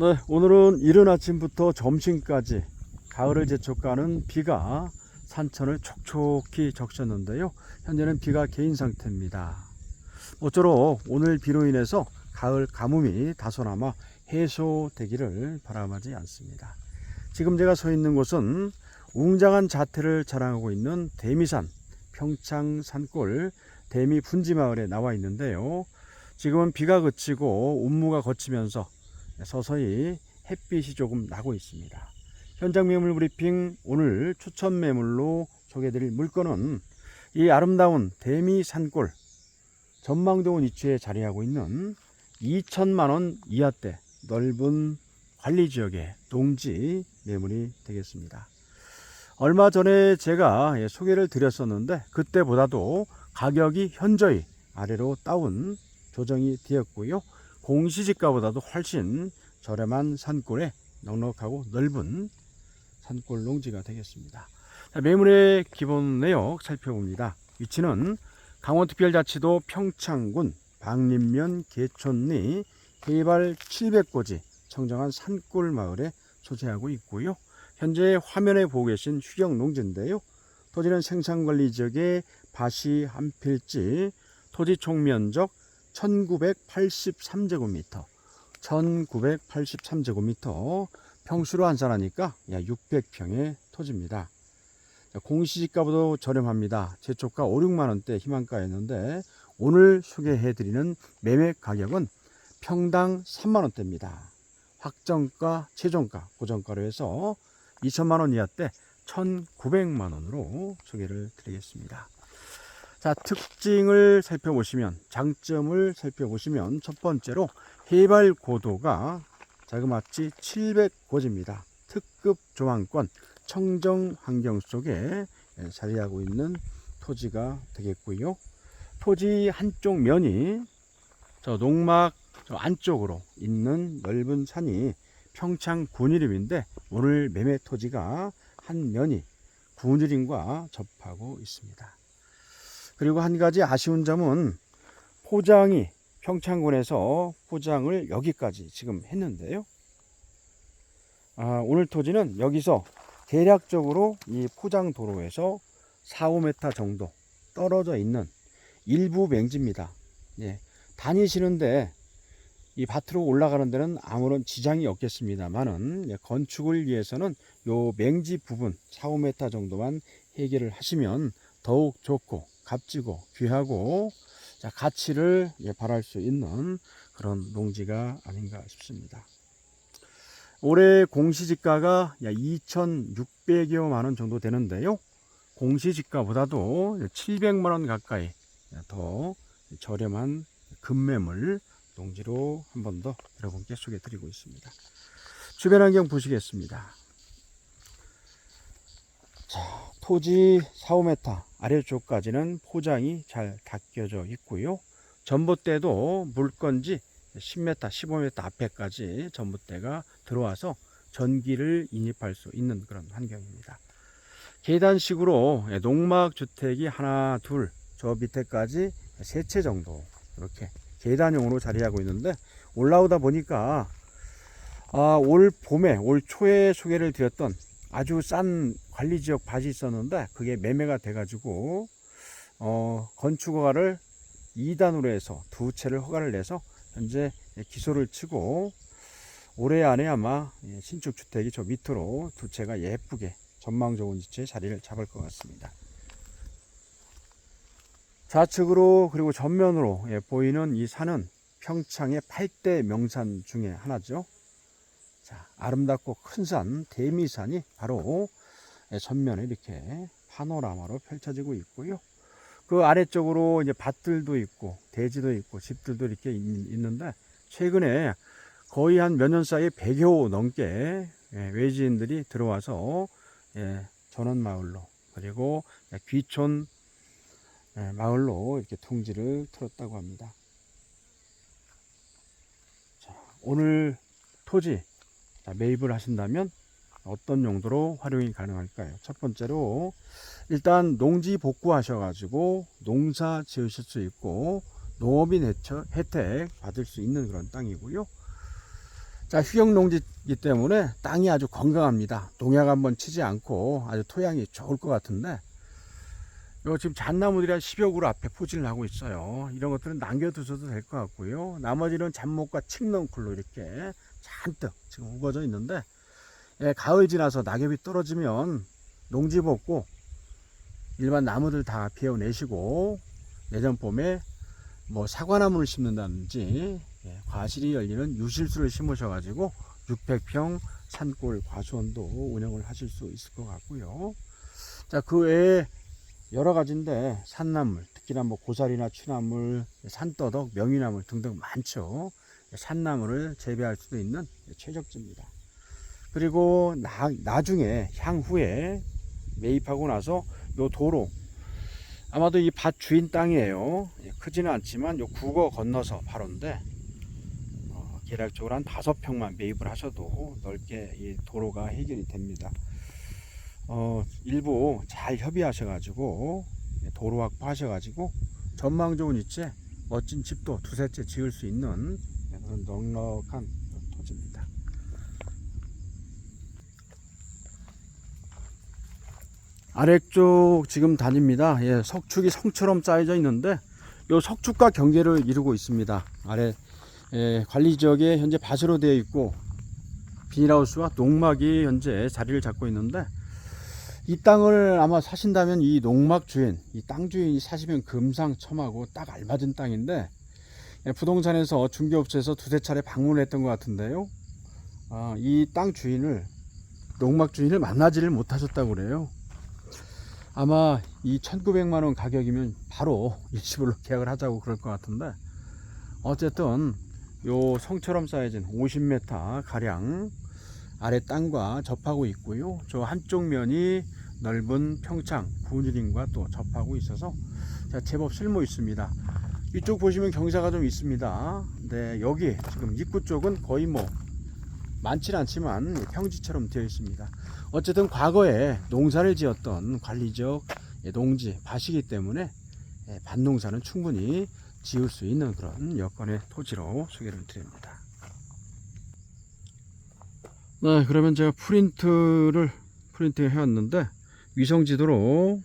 네, 오늘은 이른 아침부터 점심까지 가을을 재촉가는 비가 산천을 촉촉히 적셨는데요. 현재는 비가 개인 상태입니다. 모쪼록 오늘 비로 인해서 가을 가뭄이 다소나마 해소되기를 바람하지 않습니다. 지금 제가 서 있는 곳은 웅장한 자태를 자랑하고 있는 대미산 평창 산골 대미 분지마을에 나와 있는데요. 지금은 비가 그치고 운무가 거치면서 서서히 햇빛이 조금 나고 있습니다. 현장 매물 브리핑 오늘 추천 매물로 소개드릴 물건은 이 아름다운 대미 산골 전망 좋은 위치에 자리하고 있는 2천만 원 이하대 넓은 관리 지역의 농지 매물이 되겠습니다. 얼마 전에 제가 예, 소개를 드렸었는데 그때보다도 가격이 현저히 아래로 다운 조정이 되었고요. 공시지가보다도 훨씬 저렴한 산골에 넉넉하고 넓은 산골 농지가 되겠습니다. 자, 매물의 기본 내역 살펴봅니다. 위치는 강원특별자치도 평창군 박림면 개촌리 해발 700고지 청정한 산골 마을에 소재하고 있고요. 현재 화면에 보고 계신 휴경 농지인데요. 토지는 생산관리 지역의 밭이 한 필지, 토지 총면적 1983제곱미터, 1983제곱미터, 평수로 환산하니까 약 600평의 토지입니다. 자, 공시지가보다 저렴합니다. 제초가 5, 6만 원대 희망가였는데 오늘 소개해드리는 매매 가격은 평당 3만 원대입니다. 확정가, 최종가, 고정가로 해서 2천만 원 이하대 1,900만 원으로 소개를 드리겠습니다. 자, 특징을 살펴보시면, 장점을 살펴보시면, 첫 번째로 해발 고도가 자그마치 700고지입니다. 특급 조항권, 청정 환경 속에 예, 자리하고 있는 토지가 되겠고요. 토지 한쪽 면이 저 농막 저 안쪽으로 있는 넓은 산이 평창 군일임인데 오늘 매매 토지가 한 면이 군일임과 접하고 있습니다. 그리고 한 가지 아쉬운 점은 포장이 평창군에서 포장을 여기까지 지금 했는데요. 아, 오늘 토지는 여기서 대략적으로 이 포장 도로에서 4, 5m 정도 떨어져 있는 일부 맹지입니다. 예, 다니시는데 이 밭으로 올라가는 데는 아무런 지장이 없겠습니다만은 예, 건축을 위해서는 요 맹지 부분 4, 5m 정도만 해결을 하시면 더욱 좋고 값지고 귀하고 자, 가치를 예, 발할 수 있는 그런 농지가 아닌가 싶습니다. 올해 공시지가가 2,600여만 원 정도 되는데요. 공시지가보다도 700만 원 가까이 더 저렴한 급매물 농지로 한 번 더 여러분께 소개해 드리고 있습니다. 주변 환경 보시겠습니다. 자, 토지 4, 5m 아래쪽까지는 포장이 잘 닦여져 있고요. 전봇대도 물건지 10m, 15m 앞에까지 전봇대가 들어와서 전기를 인입할 수 있는 그런 환경입니다. 계단식으로 농막 주택이 하나, 둘, 저 밑에까지 세 채 정도 이렇게 계단형으로 자리하고 있는데 올라오다 보니까 아, 올 봄에 올 초에 소개를 드렸던 아주 싼 관리 지역 밭이 있었는데 그게 매매가 돼가지고 어, 건축 허가를 2단으로 해서 두 채를 허가를 내서 현재 기소를 치고 올해 안에 아마 예, 신축 주택이 저 밑으로 두 채가 예쁘게 전망 좋은 위치에 자리를 잡을 것 같습니다. 좌측으로 그리고 전면으로 예, 보이는 이 산은 평창의 8대 명산 중에 하나죠. 자, 아름답고 큰 산 대미산이 바로 예, 전면에 이렇게 파노라마로 펼쳐지고 있고요. 그 아래쪽으로 이제 밭들도 있고 대지도 있고 집들도 이렇게 있, 있는데 최근에 거의 한 몇 년 사이에 100여 넘게 예, 외지인들이 들어와서 예, 전원 마을로 그리고 예, 귀촌 예, 마을로 이렇게 통지를 틀었다고 합니다. 자, 오늘 토지 자, 매입을 하신다면 어떤 용도로 활용이 가능할까요? 첫 번째로 일단 농지 복구하셔가지고 농사 지으실 수 있고 농업인 혜택 받을 수 있는 그런 땅이고요. 자, 휴경 농지이기 때문에 땅이 아주 건강합니다. 농약 한번 치지 않고 아주 토양이 좋을 것 같은데, 요 지금 잣나무들이 한 10여 그루 앞에 포진을 하고 있어요. 이런 것들은 남겨두셔도 될 것 같고요. 나머지는 잡목과 칡넝쿨로 이렇게 잔뜩 지금 우거져 있는데, 예, 가을 지나서 낙엽이 떨어지면 농지 벗고 일반 나무들 다 베어내시고 내년 봄에 뭐 사과나무를 심는다든지 예, 과실이 열리는 유실수를 심으셔가지고 600평 산골 과수원도 운영을 하실 수 있을 것 같고요. 자, 그 외에 여러 가지인데 산나물, 특히나 뭐 고사리나 취나물, 산떠덕, 명이나물 등등 많죠. 산나물을 재배할 수도 있는 최적지입니다. 그리고 나, 나중에 향후에 매입하고 나서 요 도로 아마도 이 밭 주인 땅이에요. 예, 크지는 않지만 요 국어 건너서 바로인데 어, 계략적으로 한 다섯 평만 매입을 하셔도 넓게 이 도로가 해결이 됩니다. 어, 일부 잘 협의하셔가지고 예, 도로 확보하셔가지고 전망 좋은 위치에 멋진 집도 두세 채 지을 수 있는 예, 그런 넉넉한 토지입니다. 아래쪽 지금 다닙니다. 예, 석축이 성처럼 쌓여져 있는데 이 석축과 경계를 이루고 있습니다. 아래 예, 관리 지역에 현재 밭으로 되어 있고 비닐하우스와 농막이 현재 자리를 잡고 있는데 이 땅을 아마 사신다면 이 농막 주인, 이 땅 주인이 사시면 금상첨하고 딱 알맞은 땅인데 예, 부동산에서 중개업체에서 두세 차례 방문을 했던 것 같은데요. 아, 이 땅 주인을 농막 주인을 만나지를 못하셨다고 그래요. 아마 이 1900만 원 가격이면 바로 일시불로 계약을 하자고 그럴 것 같은데 어쨌든 요 성처럼 쌓여진 50m 가량 아래 땅과 접하고 있고요. 저 한쪽 면이 넓은 평창 군유림과 또 접하고 있어서 자, 제법 쓸모 있습니다. 이쪽 보시면 경사가 좀 있습니다. 네, 여기 지금 입구 쪽은 거의 뭐 많진 않지만 평지처럼 되어 있습니다. 어쨌든 과거에 농사를 지었던 관리적 농지 밭이기 때문에 예, 밭농사는 충분히 지을 수 있는 그런 여건의 토지로 소개를 드립니다. 네, 그러면 제가 프린트를 프린트 해왔는데 위성 지도로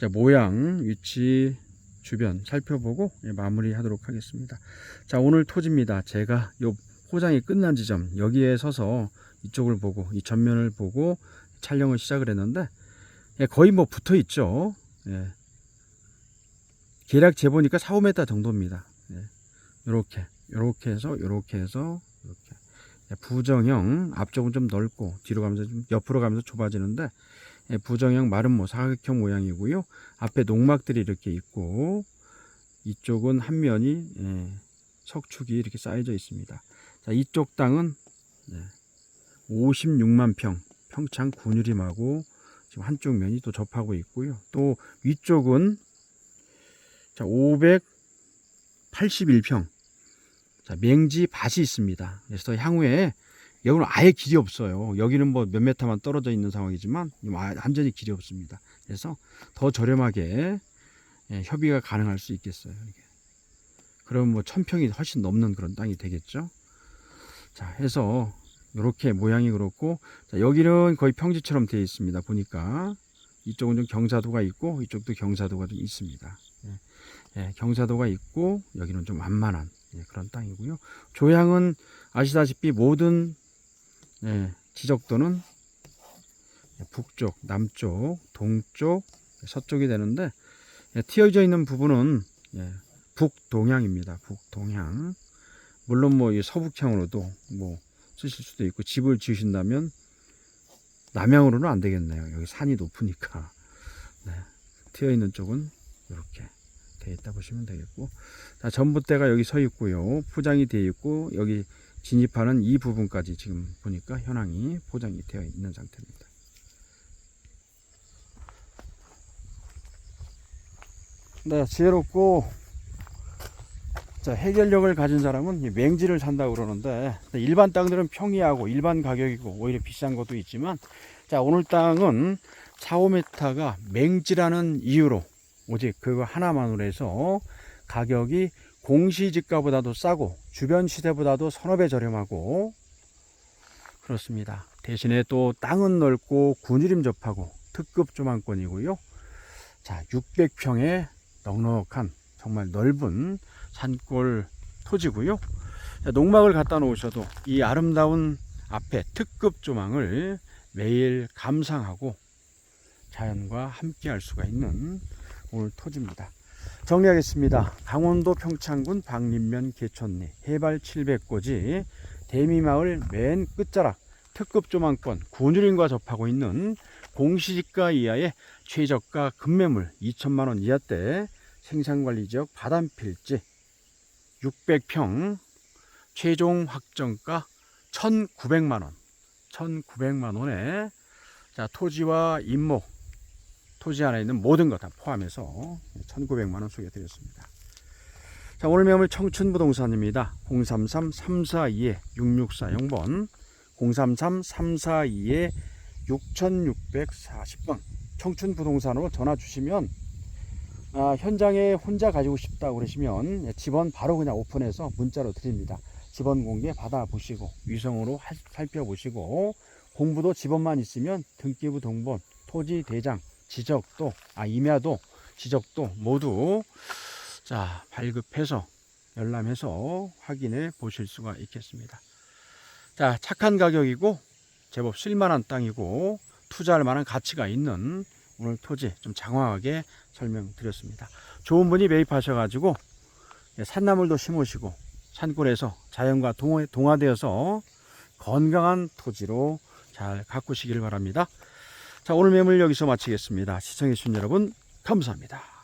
자, 모양, 위치, 주변 살펴보고 예, 마무리하도록 하겠습니다. 자, 오늘 토지입니다. 제가 요 포장이 끝난 지점 여기에 서서 이쪽을 보고 이 전면을 보고 촬영을 시작을 했는데 예, 거의 뭐 붙어 있죠. 예. 계략 재보니까 4, 5m 정도입니다. 예. 요렇게 요렇게 해서 요렇게 해서 이렇게 예, 부정형 앞쪽은 좀 넓고 뒤로 가면서 좀 옆으로 가면서 좁아지는데 예, 부정형 말은 뭐 사각형 모양이고요. 앞에 농막들이 이렇게 있고 이쪽은 한 면이 예, 석축이 이렇게 쌓여져 있습니다. 자, 이쪽 땅은 네, 56만 평 평창 군유림하고 지금 한쪽 면이 또 접하고 있고요. 또 위쪽은 자, 581평 자, 맹지 밭이 있습니다. 그래서 향후에 여기는 아예 길이 없어요. 여기는 뭐 몇 메타만 떨어져 있는 상황이지만 완전히 길이 없습니다. 그래서 더 저렴하게 예, 협의가 가능할 수 있겠어요. 그러면 뭐 천평이 훨씬 넘는 그런 땅이 되겠죠. 자, 해서 이렇게 모양이 그렇고 자, 여기는 거의 평지처럼 되어 있습니다. 보니까 이쪽은 좀 경사도가 있고 이쪽도 경사도가 좀 있습니다. 예, 예, 경사도가 있고 여기는 좀 완만한 예, 그런 땅이고요. 조향은 아시다시피 모든 예, 지적도는 북쪽, 남쪽, 동쪽, 서쪽이 되는데 예, 튀어져 있는 부분은 예, 북동향입니다. 북동향. 물론 뭐이 서북향으로도 뭐 쓰실 수도 있고 집을 지으신다면 남향으로는 안 되겠네요. 여기 산이 높으니까. 네. 튀어 있는 쪽은 이렇게 되어 있다 보시면 되겠고. 자, 전봇대가 여기 서 있고요. 포장이 되어 있고 여기 진입하는 이 부분까지 지금 보니까 현황이 포장이 되어 있는 상태입니다. 네, 지혜롭고 자, 해결력을 가진 사람은 이 맹지를 산다고 그러는데 일반 땅들은 평이하고 일반 가격이고 오히려 비싼 것도 있지만 자, 오늘 땅은 4, 5m가 맹지라는 이유로 오직 그거 하나만으로 해서 가격이 공시지가보다도 싸고 주변 시세보다도 서너 배 저렴하고 그렇습니다. 대신에 또 땅은 넓고 군유림 접하고 특급 조망권이고요. 자, 600평의 넉넉한 정말 넓은 산골 토지고요. 자, 농막을 갖다 놓으셔도 이 아름다운 앞에 특급 조망을 매일 감상하고 자연과 함께 할 수가 있는 오늘 토지입니다. 정리하겠습니다. 강원도 평창군 박림면 개천리 해발 700고지 대미마을 맨 끝자락 특급 조망권 군유림과 접하고 있는 공시지가 이하의 최저가 급매물 2천만 원 이하대 생산관리지역 바람필지 600평 최종 확정가 1,900만 원 1,900만 원에 자 토지와 임목 토지 안에 있는 모든 것 다 포함해서 1,900만 원 소개드렸습니다. 자, 오늘 매물 청춘부동산입니다. 033-342-6640번 033-342-6640번 청춘부동산으로 전화 주시면 아, 현장에 혼자 가지고 싶다 그러시면 예, 집원 바로 그냥 오픈해서 문자로 드립니다. 집원 공개 받아보시고 위성으로 할- 살펴보시고 공부도 집원만 있으면 등기부 등본 토지 대장 지적도 아 임야도 지적도 모두 자 발급해서 열람해서 확인해 보실 수가 있겠습니다. 자 착한 가격이고 제법 쓸만한 땅이고 투자할 만한 가치가 있는 오늘 토지 좀 장황하게 설명드렸습니다. 좋은 분이 매입하셔가지고 예, 산나물도 심으시고 산골에서 자연과 동화, 동화되어서 건강한 토지로 잘 가꾸시길 바랍니다. 자, 오늘 매물 여기서 마치겠습니다. 시청해주신 여러분, 감사합니다.